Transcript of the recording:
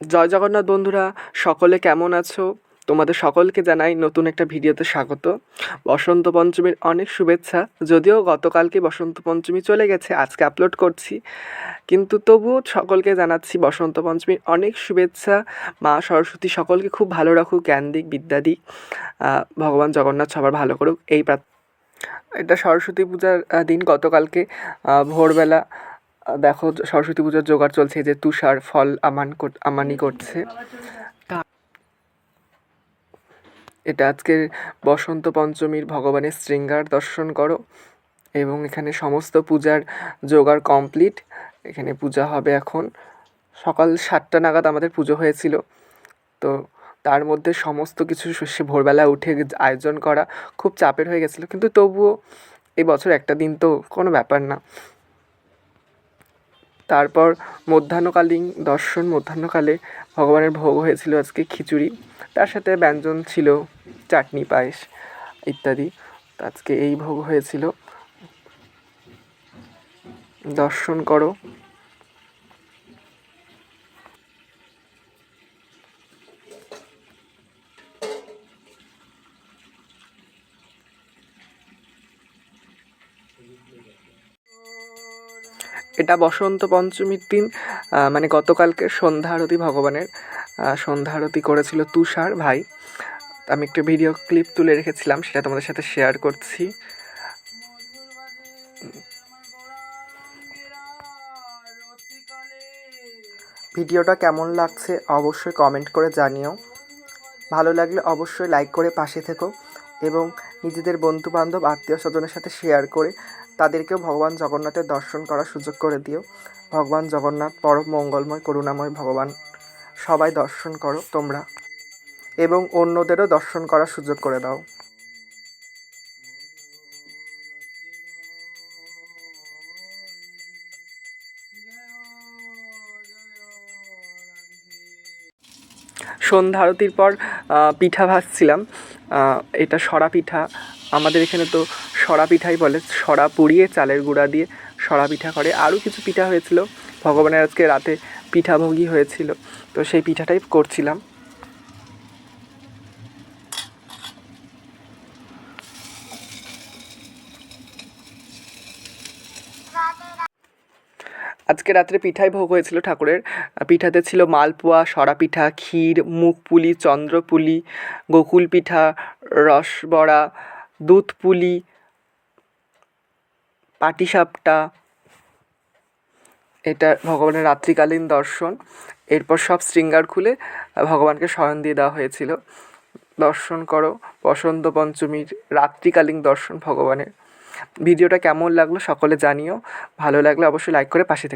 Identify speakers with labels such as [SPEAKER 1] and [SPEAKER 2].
[SPEAKER 1] জয় জগন্নাথ বন্ধুরা, সকলে কেমন আছো? তোমাদের সকলকে জানাই নতুন একটা ভিডিওতে স্বাগত। বসন্ত পঞ্চমীর অনেক শুভেচ্ছা, যদিও গতকালকে বসন্ত পঞ্চমী চলে গেছে, আজকে আপলোড করছি। কিন্তু তবুও সকলকে জানাচ্ছি বসন্ত পঞ্চমীর অনেক শুভেচ্ছা। মা সরস্বতী সকলকে খুব ভালো রাখুক, জ্ঞান দিক, বিদ্যা দিক। ভগবান জগন্নাথ সবার ভালো করুক, এই এটা সরস্বতী পূজার দিন গতকালকে ভোরবেলা দেখো, সরস্বতী পূজার জোগাড় চলছে যে তুষার ফল আমান আমানি করছে। এটা আজকের বসন্ত পঞ্চমীর ভগবানের শৃঙ্গার দর্শন করো, এবং এখানে সমস্ত পূজার জোগাড় কমপ্লিট। এখানে পূজা হবে এখন, সকাল সাতটা নাগাদ আমাদের পুজো হয়েছিল। তো তার মধ্যে সমস্ত কিছু সে ভোরবেলা উঠে আয়োজন করা খুব চাপের হয়ে গেছিল, কিন্তু তবুও এই বছর একটা দিন তো কোনো ব্যাপার না। তারপর মধ্যাহ্নকালীন দর্শন, মধ্যাহ্নকালে ভগবানের ভোগ হয়েছিল আজকে খিচুড়ি। তার সাথে ব্যঞ্জন ছিল, চাটনি, পায়েস ইত্যাদি। আজকে এই ভোগ হয়েছিল। দর্শন করো। এটা বসন্ত পঞ্চমীর দিন মানে গতকালকে সন্ধ্যা আরতি ভগবানের সন্ধ্যা আরতি করেছিল তুষার ভাই। আমি একটা ভিডিও ক্লিপ তুলে রেখেছিলাম, সেটা তোমাদের সাথে শেয়ার করছি। ভিডিওটা কেমন লাগছে অবশ্যই কমেন্ট করে জানিও। ভালো লাগলে অবশ্যই লাইক করে পাশে থেকো এবং নিজেদের বন্ধু বান্ধব আত্মীয় স্বজনের সাথে শেয়ার করে তাদেরকেও ভগবান জগন্নাথের দর্শন করার সুযোগ করে দিও। ভগবান জগন্নাথ, পরম মঙ্গলময়, করুণাময় ভগবান, সবাই দর্শন করো তোমরা এবং অন্যদেরও দর্শন করার সুযোগ করে দাও। সন্ধ্যা আরতির পর পিঠা ভাজছিলাম। এটা সরা পিঠা। আমাদের এখানে তো সরা পিঠাই বলে। সরা পুড়িয়ে চালের গুঁড়া দিয়ে সরা পিঠা করে। আরও কিছু পিঠা হয়েছিল। ভগবানের আজকে রাতে পিঠাভোগী হয়েছিল। তো সেই পিঠাটাই করছিলাম। আজকে রাত্রে পিঠাই ভোগ হয়েছিল ঠাকুরের। পিঠাতে ছিল মালপোয়া, সরা পিঠা, ক্ষীর মুখপুলি চন্দ্রপুলি গোকুল পিঠা রসবড়া দুধ পুলি পাটিসাপটা এটা ভগবানের রাত্রিকালীন দর্শন। এরপর সব শৃঙ্গার খুলে ভগবানকে শয়ন দিয়ে দেওয়া হয়েছিল। দর্শন করো, বসন্ত পঞ্চমীর রাত্রিকালীন দর্শন ভগবানের। ভিডিওটা কেমন লাগল সকলে জানিও। ভালো লাগলে অবশ্যই লাইক করে পাশে